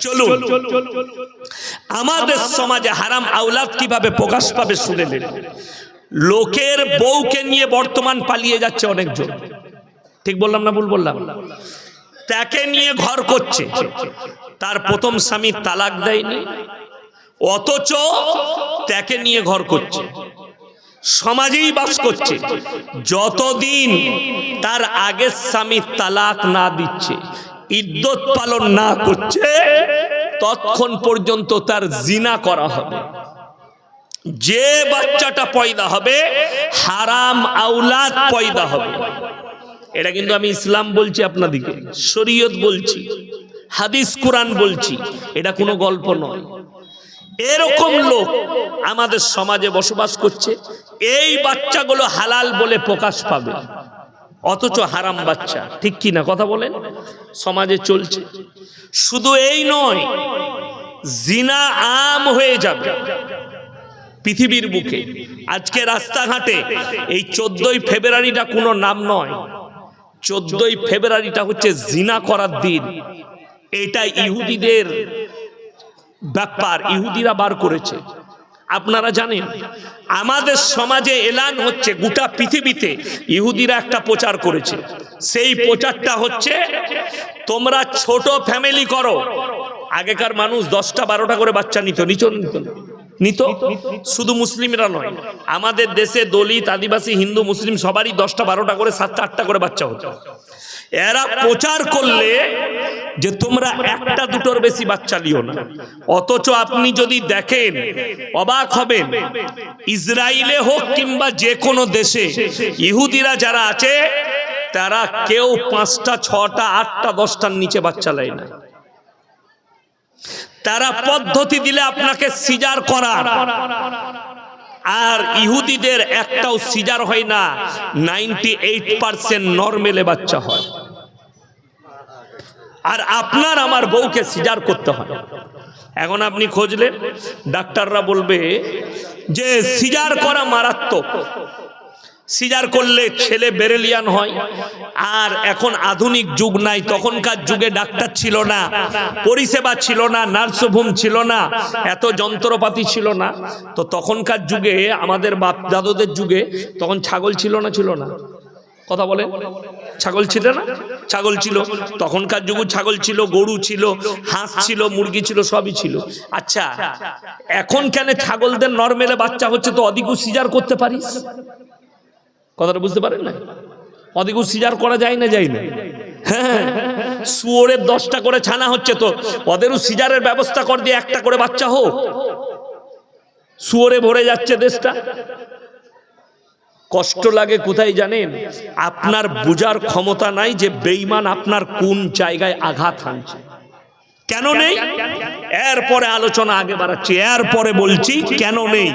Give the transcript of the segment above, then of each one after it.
চলুন। আমাদের সমাজে হারাম আউলাদ কীভাবে প্রকাশ পাবে শুনে নিন। লোকের বউকে নিয়ে বর্তমান পালিয়ে যাচ্ছে অনেকজন। ঠিক বললাম না ভুল বললাম? তাকে নিয়ে ঘর করছে। তার প্রথম স্বামী তালাক দেয়নি। অথচ তাকে নিয়ে ঘর করছে। সমাজেই বাস করছে। যতদিন তার আগের স্বামী তালাক না দিচ্ছে ইদ্যত পালন না করছে, ততক্ষণ পর্যন্ত তার জিনা করা হবে। যে বাচ্চাটা পয়দা হবে, হারাম আউলাদ পয়দা হবে। এটা কিন্তু আমি ইসলাম বলছি আপনাদিকে শরীয়ত বলছি, হাদিস কোরআন বলছি, এটা কোনো গল্প নয়। এরকম লোক আমাদের সমাজে বসবাস করছে, এই বাচ্চাগুলো হালাল বলে প্রকাশ পাবে। অথচ হারাম বাচ্চা। ঠিক কি না কথা বলেন? সমাজে চলছে। শুধু এই নয় জিনা আম হয়ে যাবে পৃথিবীর বুকে। আজকে রাস্তাঘাটে এই চোদ্দই ফেব্রুয়ারিটা কোনো নাম নয়। চোদ্দই ফেব্রুয়ারিটা হচ্ছে জিনা করার দিন। এটা ইহুদিদের ব্যাপার। ইহুদিরা বার করেছে। আপনারা জানেন, আমাদের সমাজে এলান হচ্ছে গোটা পৃথিবীতে ইহুদিরা একটা প্রচার করেছে। সেই প্রচারটা হচ্ছে, তোমরা ছোট ফ্যামিলি করো। আগেকার মানুষ দশটা বারোটা করে বাচ্চা নিত নিচ নিত নিত। শুধু মুসলিমরা নয়, আমাদের দেশে দলিত, আদিবাসী, হিন্দু, মুসলিম সবারই দশটা বারোটা করে, সাতটা আটটা করে বাচ্চা হতো। এরা প্রচার করলে যে তোমরা একটা দুটোর বেশি বাচ্চা লিও না। অথচ আপনি যদি দেখেন, অবাক হবেন ইসরায়েলে হোক কিংবা যে কোনো দেশে ইহুদিরা যারা আছে, তারা কেউ পাঁচটা, ছটা, আটটা, দশটার নিচে বাচ্চা নেয় না। তারা পদ্ধতি দিলে আপনাকে সিজার করার। আর ইহুদিদের একটাও সিজার হয় না, নাইনটি এইট পার্সেন্ট নর্মেলে বাচ্চা হয়। আর আপনার আমার বউকে সিজার করতে হয়। এখন আপনি খুঁজলেন, ডাক্তাররা বলবে যে সিজার করা মারাত্মক। সিজার করলে ছেলে বেরেলিয়ান হয়। আর এখন আধুনিক যুগ নাই, তখনকার যুগে ডাক্তার ছিল না, পরিষেবা ছিল না, নার্সভূম ছিল না, এত যন্ত্রপাতি ছিল না। তো তখনকার যুগে, আমাদের বাপ দাদুদের যুগে তখন ছাগল ছিল না ছিল না। কথা বলে? ছাগল ছিল না? ছাগল ছিল। তখনকার যুগে ছাগল ছিল, গরু ছিল, হাঁস ছিল, মুরগি ছিল, সবই ছিল। আচ্ছা এখন কেন ছাগলদের নর্মেলে বাচ্চা হচ্ছে তো অধিক সিজার করতে পারিস? কথাটা বুঝতে পারেন না অধিক সিজার করা যায় না যায় না? হ্যাঁ শুয়োরের দশটা করে ছানা হচ্ছে তো ওদেরও সিজারের ব্যবস্থা কর দিয়ে একটা করে বাচ্চা হোক। শুয়োরে ভরে যাচ্ছে দেশটা। কষ্ট লাগে কোথায় জানেন? আপনার বুজার ক্ষমতা নাই যে বেইমান আপনার কোন জায়গায় আঘাত হানছে। কেন নেই? এরপরে আলোচনা আগে বাড়াচ্ছি। এরপরে বলছি, কেন নেই?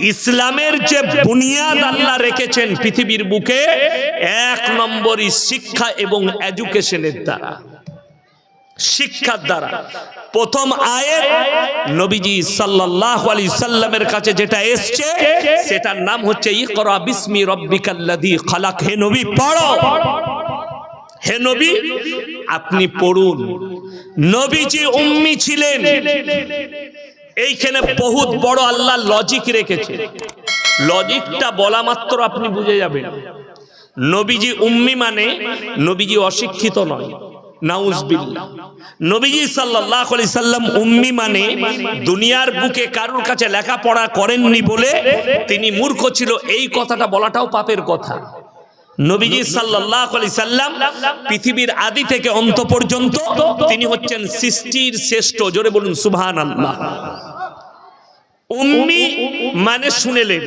ইসলামের যে বুনিয়াদ আল্লাহ রেখেছেন পৃথিবীর বুকে, এক নম্বরই শিক্ষা এবং এডুকেশনের দ্বারা। শিক্ষার দ্বারা। প্রথম আয়ের নবীজি সাল্লাল্লাহু আলাইহি সাল্লামের কাছে যেটা এসছে, সেটার নাম হচ্ছে, ইকরা বিসমি রব্বিকাল্লাযী খালাক। হে নবী, পড়ো। হে নবী, আপনি পড়ুন। নবীজি উম্মি ছিলেন। এইখানে বহুত বড় আল্লাহ লজিক রেখেছে। লজিকটা বলা মাত্র আপনি বুঝে যাবেন। নবীজি উম্মি মানে নবীজি অশিক্ষিত নয়। নবীজি সাল্লাম উম্মি মানে দুনিয়ার বুকে কারুর কাছে লেখাপড়া করেননি বলে তিনি মূর্খ ছিল এই কথাটা বলাটাও পাপের কথা। নবীজি সাল্লাম পৃথিবীর আদি থেকে অন্ত পর্যন্ত তিনি হচ্ছেন সৃষ্টির শ্রেষ্ঠ জোরে বলুন সুবহানাল্লাহ। উম্মি মানে শুনেলেন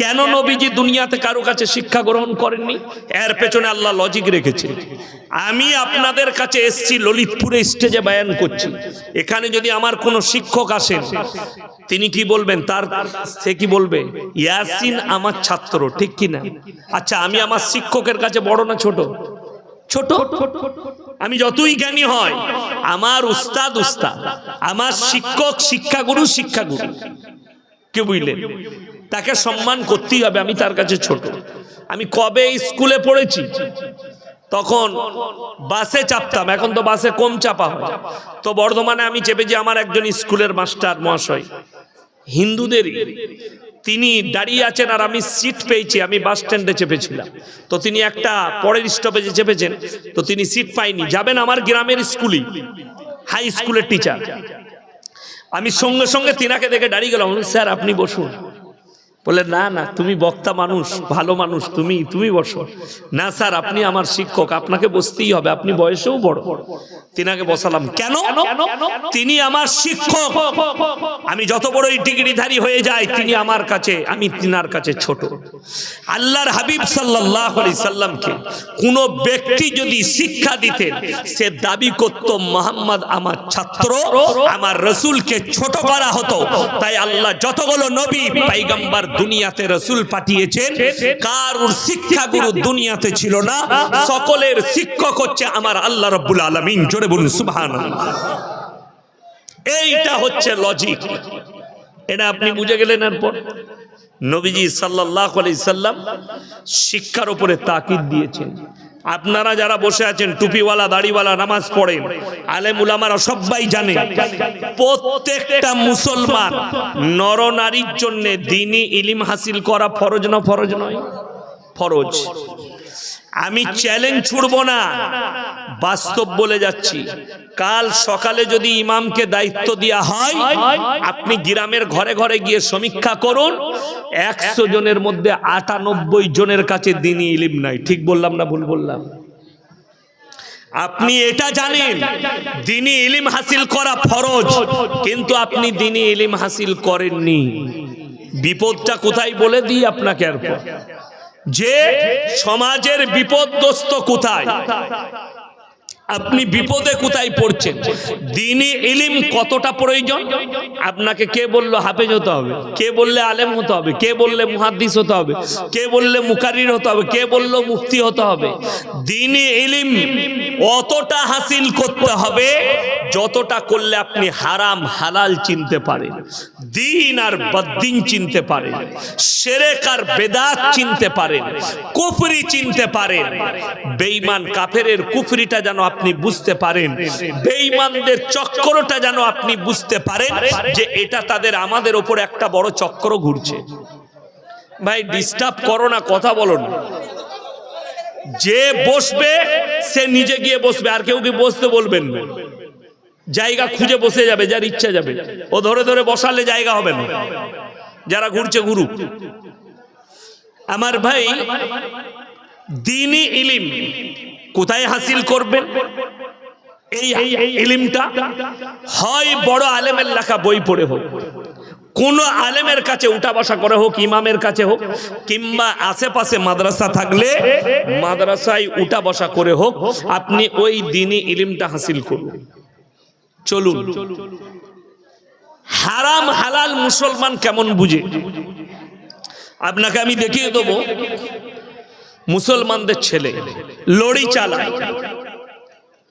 কেন নবীজি দুনিয়াতে কারও কাছে শিক্ষা গ্রহণ করেননি? এর পেছনে আল্লাহ লজিক রেখেছে। আমি আপনাদের কাছে এসছি, ললিতপুরে স্টেজে বায়ান করছি। এখানে যদি আমার কোনো শিক্ষক আসেন, তিনি কি বলবেন? তার সে কি বলবে? ইয়াসিন আমার ছাত্র, ঠিক কি না? আচ্ছা আমি আমার শিক্ষকের কাছে বড় না ছোট? ছোট? আমি যতই জ্ঞানী হয় আমার উস্তাদ উস্তাদ, আমার শিক্ষক, শিক্ষাগুরু শিক্ষাগুরু। কে বুঝলেন তাকে সম্মান করতেই হবে, আমি তার কাছে ছোট। আমি কবে স্কুলে পড়েছি? তখন বাসে চাপতাম, এখন তো বাসে কম চাপা হয়। তো বর্ধমানে আমি চেপেছি আমার একজন স্কুলের মাস্টার মহাশয়, হিন্দুদেরই, তিনি দাঁড়িয়ে আছেন আর আমি সিট পেয়েছি, আমি বাস স্ট্যান্ডে চেপেছিলাম। তো তিনি একটা পরের স্টপেজে চেপেছেন, তো তিনি সিট পাইনি। যাবেন আমার গ্রামের স্কুলই, হাই স্কুলের টিচার। আমি সঙ্গে সঙ্গে তিনাকে দেখে দাঁড়িয়ে গেলাম স্যার আপনি বসুন। বলে, না না, তুমি বক্তা মানুষ, ভালো মানুষ, তুমি তুমি বসো। না, স্যার, আপনি আমার শিক্ষক, আপনাকে বসতেই হবে, আপনি বয়সেও বড়। তিনাকে বসালাম, কেন? তিনি আমার শিক্ষক। আমি যত বড় বড়ই ডিগ্রিধারী হয়ে যাই, তিনি আমার কাছে, আমি তিনার কাছে ছোট। আল্লাহর হাবিব সাল্লাহ সাল্লামকে কোনো ব্যক্তি যদি শিক্ষা দিতেন, সে দাবি করত, মোহাম্মদ আমার ছাত্র, আমার রসুলকে ছোট করা হতো। তাই আল্লাহ যতগুলো নবী, পাইগাম্বার দুনিয়াতে রসুল পাঠিয়েছেন কারুর শিক্ষা গুরু দুনিয়াতে ছিল না সকলের শিক্ষক হচ্ছে আমার আল্লাহ রব্বুল আলমিন। জোরে বলুন সুবহান এইটা হচ্ছে লজিক এটা আপনি বুঝে গেলেন এরপর? নবীজি সাল্লাহ সাল্লাম শিক্ষার উপরে তাকিদ দিয়েছেন। আপনারা যারা বসে আছেন, টুপিওয়ালা, দাড়িওয়ালা, নামাজ পড়েন, আলেম উলামারা সবাই জানে, প্রত্যেকটা মুসলমান নরনারীর জন্য দিনই ইলিম হাসিল করা ফরজ না ফরজ নয়? ফরজ। আমি চ্যালেঞ্জ ছুড়ব না। বাস্তব বলে যাচ্ছি। কাল সকালে যদি ইমামকে দায়িত্ব দেওয়া হয় আপনি গ্রামের ঘরে ঘরে গিয়ে সমীক্ষা করুন। একশো জনের মধ্যে আটানব্বই জনের কাছে দিনই ইলিম নাই। ঠিক বললাম না ভুল বললাম? আপনি এটা জানেন দিনী ইলিম হাসিল করা ফরজ। কিন্তু আপনি দিনী ইলিম হাসিল করেননি। বিপদটা কোথায় বলে দিই আপনাকে এরপর যে সমাজের বিপদগ্রস্ত কোথায়? আপনি বিপদে কোথায় পড়ছেন? দিনে ইলিম কতটা প্রয়োজন? আপনাকে কে বলল হাফেজ হতে হবে? কে বললে আলেম হতে হবে? কে বললে মুহাদ্দিস হতে হবে? কে বললে মুকারির হতে হবে? কে বলল মুফতি হতে হবে? দিনে ইলিম অতটা হাসিল করতে হবে যতটা করলে আপনি হারাম, হালাল চিনতে পারেন। দিন আর বদ্দিন চিনতে পারেন। সেরেক আর বেদাত চিনতে পারেন। কুফরি চিনতে পারেন। বেঈমান কাফেরের কুফরিটা যেন আপনি বুঝতে পারেন। বেঈমানদের চক্করটা যেন আপনি বুঝতে পারেন যে এটা তাদের আমাদের ওপর একটা বড় চক্র ঘুরছে। ভাই ডিস্টার্ব করো না, কথা বলো না। যে বসবে, সে নিজে গিয়ে বসবে, আর কেউ কি বসতে বলবেন না। জায়গা খুঁজে বসে যাবে, যার ইচ্ছা যাবে। ও ধরে ধরে বসালে জায়গা হবে না। যারা ঘুরছে ঘুরু আমার ভাই দিনই ইলিম। কোথায় হাসিল করবেন? এই ইলিমটা হয় বড় আলেমের লেখা বই পড়ে হোক, কোন আলেমের কাছে উঠা বসা করে হোক, ইমামের কাছে হোক, কিংবা আশেপাশে মাদ্রাসা থাকলে মাদ্রাসায় উঠা বসা করে হোক, আপনি ওই দিনই ইলিমটা হাসিল করুন। চলুন। হারাম হালাল মুসলমান কেমন বুঝে? আপনাকে আমি দেখিয়ে দেবো মুসলমানদের ছেলে, লড়ি চালায়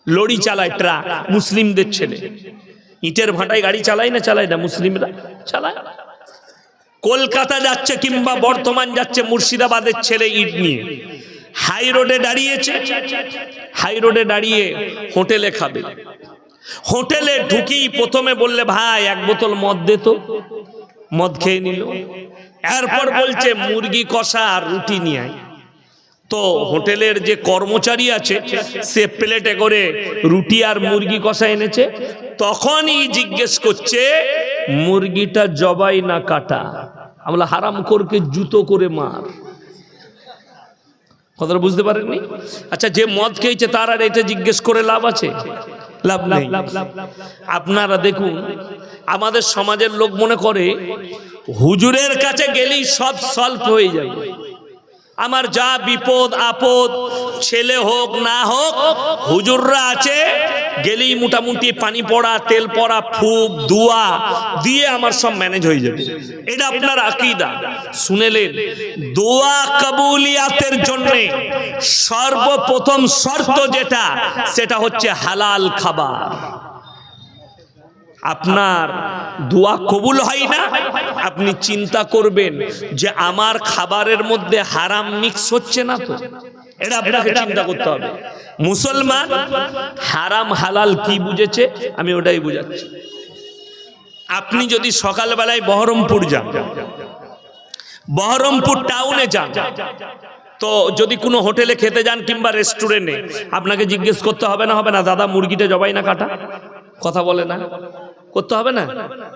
লড়ি চালায় ট্রাক, মুসলিমদের ছেলে। ইটের ভাটায় গাড়ি চালায় না চালায় না, মুসলিমরা চালায়। কলকাতা যাচ্ছে কিংবা বর্তমান যাচ্ছে মুর্শিদাবাদের ছেলে ইট নিয়ে। হাই রোডে দাঁড়িয়েছে, হাই রোডে দাঁড়িয়ে হোটেলে খাবে। হোটেলে ঢুকি প্রথমে বললে, ভাই, এক বোতল মদ দে তো। মদ খেয়ে নিল। এরপর বলছে, মুরগি কষা আর রুটি নিয়ে হোটেলের যে কর্মচারী আছে সে প্লেটে করে রুটি আর মুরগি কষা এনেছে। তখনই জিজ্ঞেস করছে মুরগিটা জবাই না কাটা? আমরা হারাম করকে জুতো করে মার। কথাটা বুঝতে পারেননি? আচ্ছা যে মদ খেয়েছে তার আর এটা জিজ্ঞেস করে লাভ আছে? লাভ নেই। আপনারা দেখুন আমাদের সমাজের লোক মনে করে হুজুরের কাছে গেলেই সব সলভ হয়ে যায় আমার যা বিপদ, আপদ, ছেলে হোক, না হোক, হুজুররা আছে, গেলেই মোটামুটি পানি পড়া, তেল পড়া, ফুক, দুয়া, দিয়ে আমার সব ম্যানেজ হয়ে যাবে। এটা আপনার আকিদা। শুনেলেন, দোয়া কবুলিয়াতের জন্য সর্বপ্রথম শর্ত যেটা, সেটা হচ্ছে হালাল খাবার। আপনার দোয়া কবুল হয় না? আপনি চিন্তা করবেন যে আমার খাবারের মধ্যে হারাম মিক্স হচ্ছে না তো। এটা আপনাকে চিন্তা করতে হবে। মুসলমান, হারাম হালাল কি বুঝেছে? আমি ওটাই বুঝাচ্ছি। আপনি যদি সকালবেলায় বহরমপুর যান, বহরমপুর টাউনে যান, তো যদি কোনো হোটেলে খেতে যান কিংবা রেস্টুরেন্টে আপনাকে জিজ্ঞেস করতে হবে না হবে না? দাদা, মুরগিটা জবাই না কাটা? কথা বলে না। করতে হবে না?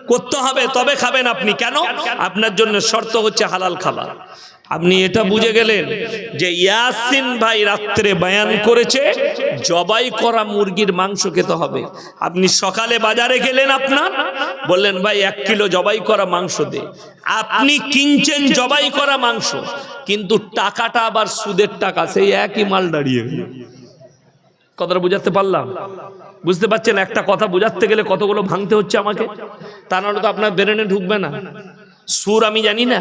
করতে হবে, তবে খাবেন আপনি। কেন? আপনার জন্য শর্ত হচ্ছে হালাল খাবার। আপনি এটা বুঝে গেলেন যে ইয়াসিন ভাই রাত্রে বয়ান করেছে, জবাই করা মুরগির মাংস খেতে হবে। আপনি সকালে বাজারে গেলেন আপনার, বললেন, ভাই, এক কিলো জবাই করা মাংস দে। আপনি কিনছেন জবাই করা মাংস, কিন্তু টাকাটা আবার সুদের টাকা, সেই একই মাল দাঁড়িয়ে কথাটা বুঝাতে পারলাম? বুঝতে পারছেন, একটা কথা বুঝাতে গেলে কতগুলো ভাঙতে হচ্ছে আমাকে? তা নাহলে তো আপনার ব্রেনে ঢুকবে না। সুর আমি জানি না।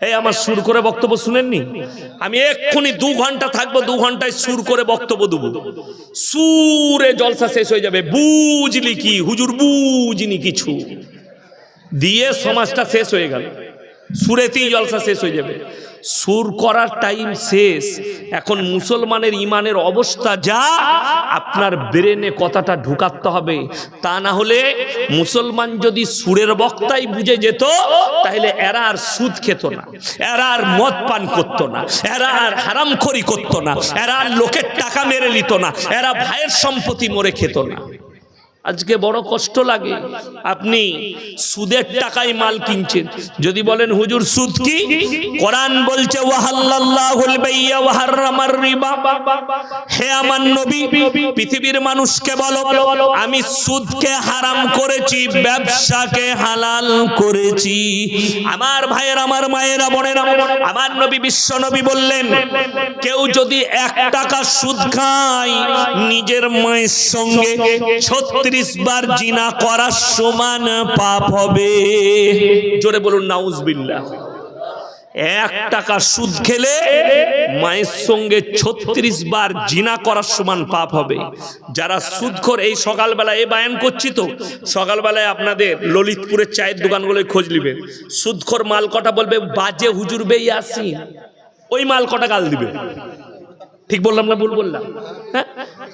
এই আমার সুর করে বক্তব্য শুনেননি? আমি এক্ষুনি দু ঘণ্টা থাকব, দু ঘন্টায় সুর করে বক্তব্য দেবো। সুরে জলসা শেষ হয়ে যাবে। বুঝলি কি, হুজুর বুঝিনি কিছু। দিয়ে সমাজটা শেষ হয়ে গেল। সুরেতেই জলসা শেষ হয়ে যাবে। সুর করার টাইম শেষ। এখন মুসলমানের ইমানের অবস্থা যা, আপনার ব্রেনে কথাটা ঢুকাতে হবে। তা না হলে মুসলমান যদি সুরের বক্তাই বুঝে যেত, তাহলে এরা আর সুদ খেত না, এরা আর মদ পান করতো না, এরা আর হারামখড়ি করতো না, এরা আর লোকের টাকা মেরে নিত না, এরা ভাইয়ের সম্পত্তি মরে খেত না। আজকে বড় কষ্ট লাগে। আপনি সুদের টাকায় মাল কিনছেন। যদি বলেন, হুজুর, সুদ কি? কোরআন বলছে হে আমার নবী, পৃথিবীর মানুষকে বলো, আমি সুদকে হারাম করেছি, ব্যবসাকে হালাল করেছি। আমার ভাইয়ের, আমার মায়েরা, বোনেরা, আমার নবী, বিশ্ব নবী বললেন, কেউ যদি এক টাকা সুদ খায়, নিজের মায়ের সঙ্গে ছত্রিশ বার জিনা করার সমান পাপ হবে। জোরে বলুন, নাউজবিল্লাহ। এক টাকা সুদ খেলে মায়ের সঙ্গে ছত্রিশ বার জিনা করার সমান পাপ হবে। যারা সুদখোর, এই সকালবেলা এ বায়ান করছি তো, সকালবেলায় আপনাদের ললিতপুরের চায়ের দোকানগুলোয় খোঁজ নিবেন সুদখোর মাল কটা বলবে, বাজে হুজুর বেই আসি ওই মাল কটা গাল দিবে। ঠিক বললাম না ভুল বললাম? হ্যাঁ?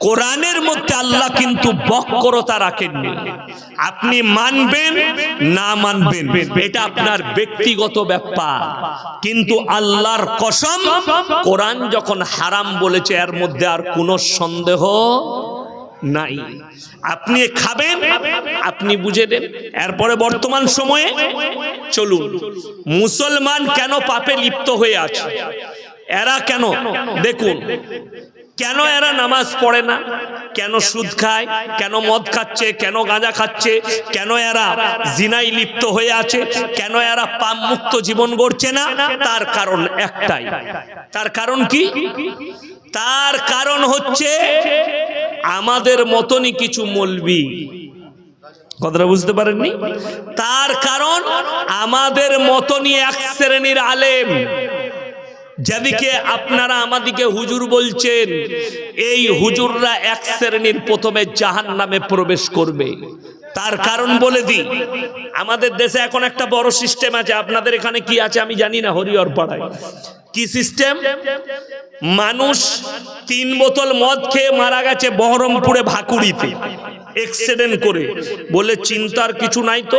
কোরআনের মধ্যে আল্লাহ কিন্তু বক্রতা রাখেননি। আপনি মানবেন, না মানবেন, এটা আপনার ব্যক্তিগত ব্যাপার। কিন্তু আল্লাহর কসম, কোরআন যখন হারাম বলেছে, এর মধ্যে আর কোনো সন্দেহ নাই। আপনি খাবেন, আপনি বুঝে দেন। এরপরে বর্তমান সময়ে চলুন। মুসলমান কেন পাপে লিপ্ত হয়ে আছে? এরা কেন? দেখুন কেন এরা নামাজ পড়ে না? কেন সুদ খায়? কেন মদ খাচ্ছে? কেন গাঁজা খাচ্ছে? কেন এরা জিনাই লিপ্ত হয়ে আছে? কেন এরা পাপ মুক্ত জীবন গড়ছে না? তার কারণ একটাই। তার কারণ কি? তার কারণ হচ্ছে আমাদের মতনই কিছু মলবি। কথাটা বুঝতে পারেননি? তার কারণ আমাদের মতনই এক শ্রেণির আলেম। যেদিকে আপনারা আমাদিকে হুজুর বলছেন, এই হুজুররা এক শ্রেণির প্রথমে জাহান নামে প্রবেশ করবে। তার কারণ বলে দিই, আমাদের দেশে এখন একটা বড় সিস্টেম আছে, আপনাদের এখানে কি আছে আমি জানি না, হরিহর পাড়ায়। কি সিস্টেম? মানুষ তিন বোতল মদ খেয়ে মারা গেছে বহরমপুরে ভাকুড়িতে এক্সিডেন্ট করে। বলে চিন্তার কিছু নাই তো,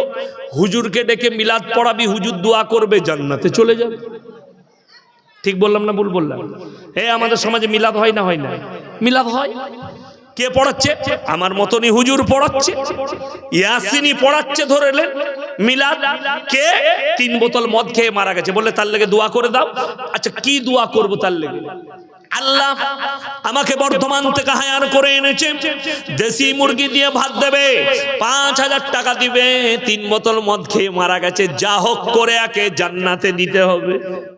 হুজুরকে ডেকে মিলাদ পড়াবি, হুজুর দোয়া করবে, জান্নাতে চলে যাবে। ঠিক বললাম না ভুল বললাম? হে আমাদের সমাজে মিলাদ হয় না হয় না? মিলাদ হয়? কে পড়াচ্ছে? আমার মতনই হুজুর পড়াচ্ছে। ইয়াসিনি পড়াচ্ছে ধরেলেন মিলাদ কে? তিন বোতল মদ খেয়ে মারা গেছে। বললে তার লেগে দোয়া করে দাও। আচ্ছা কি দোয়া করব তার লেগে? আল্লাহ আমাকে বর্ধমান থেকে হায়ার করে এনেছে। দেশি মুরগি দিয়ে ভাত দেবে। পাঁচ হাজার টাকা দিবে। তিন বোতল মদ খেয়ে মারা গেছে। যা হোক করে একে জান্নাতে দিতে হবে।